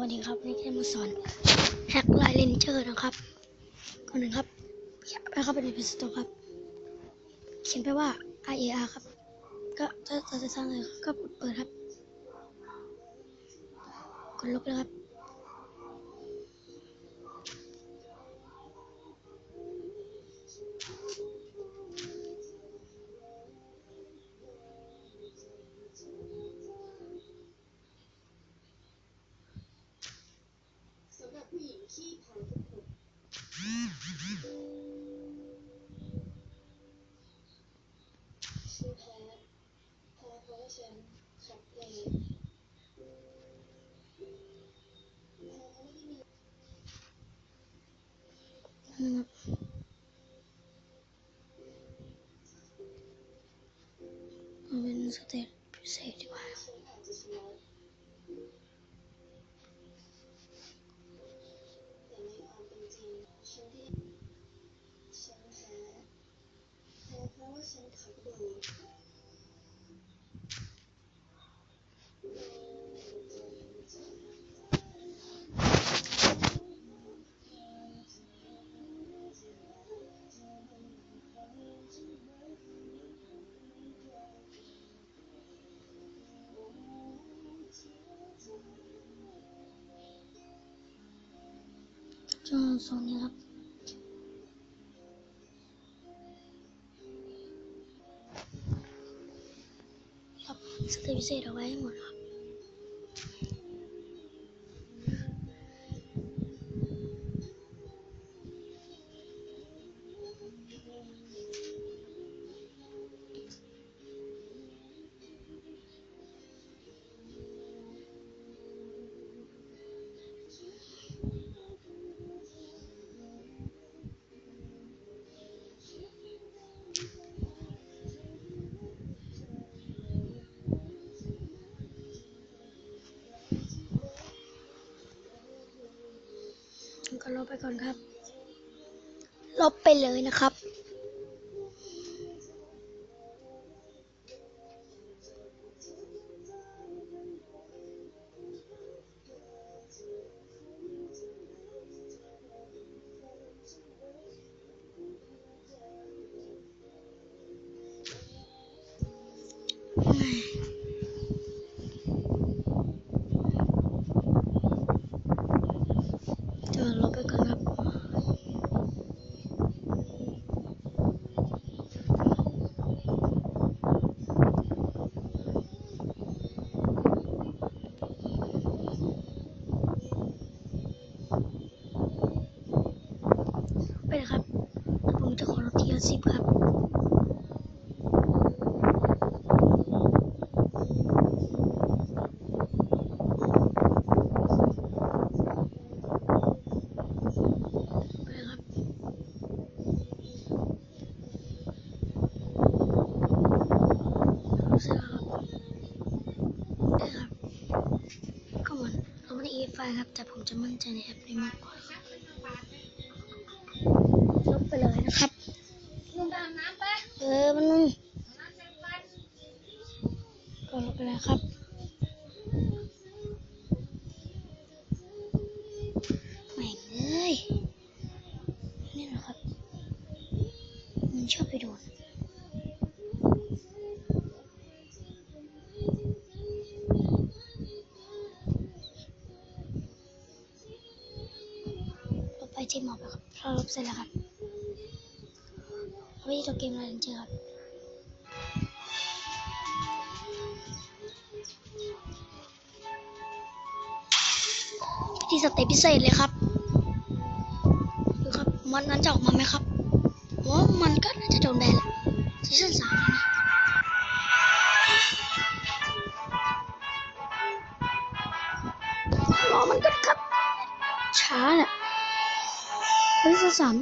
วัสดีครับนี่จะมาสอนแฮกไลน์เลนเจอร์นะครับก่อนหนึ่งครับไปเข้าไปในเพจสตอครับ เขียนไปว่า IAR ครับ ก็จะจะจะสร้างเลยก็เปิดครับ กดลบเลยครับ ผู้หญิงที่แพ้ทุกคนชื่อแพ้แพ้เพราะว่าฉันขับเพลงแพ้ไม่ได้มีนะครับเอาเป็นสเตตพิเศษดีกว่า ความเช่วงโซนนี้ครับครับสเตตพิเศษเอาไว้หมดครับ ก็ลบไปก่อนครับ ลบไปเลยนะครับ เดี๋ยวลบไปก่อนครับ ไปเลยครับ ผมจะขอลบทีละสิบครับ ไปเลยครับ รู้สึกครับได้ครับ ก็เหมือนเราไม่ได้ EFI ครับ แต่ผมจะมั่นใจในแอปนี้มากกว่าครับลบไปเลยนะครับลงไปอาบน้ำไปเออมันนึงอาบน้ำเสร็จไปก็ลบไปเลยครับ ไปที่หมอบครับเราลบเสร็จแล้วครับเอาไปที่ตัวเกมอะไรเจอครับที่สเตปพิเศษเลยครับดูครับมันนั้นจะออกมาไหมครับว่ามันก็น่าจะโดนแบนแหละซีซั่นสามนะรอมันก็ครับช้าแหละ ซีซั่นสาม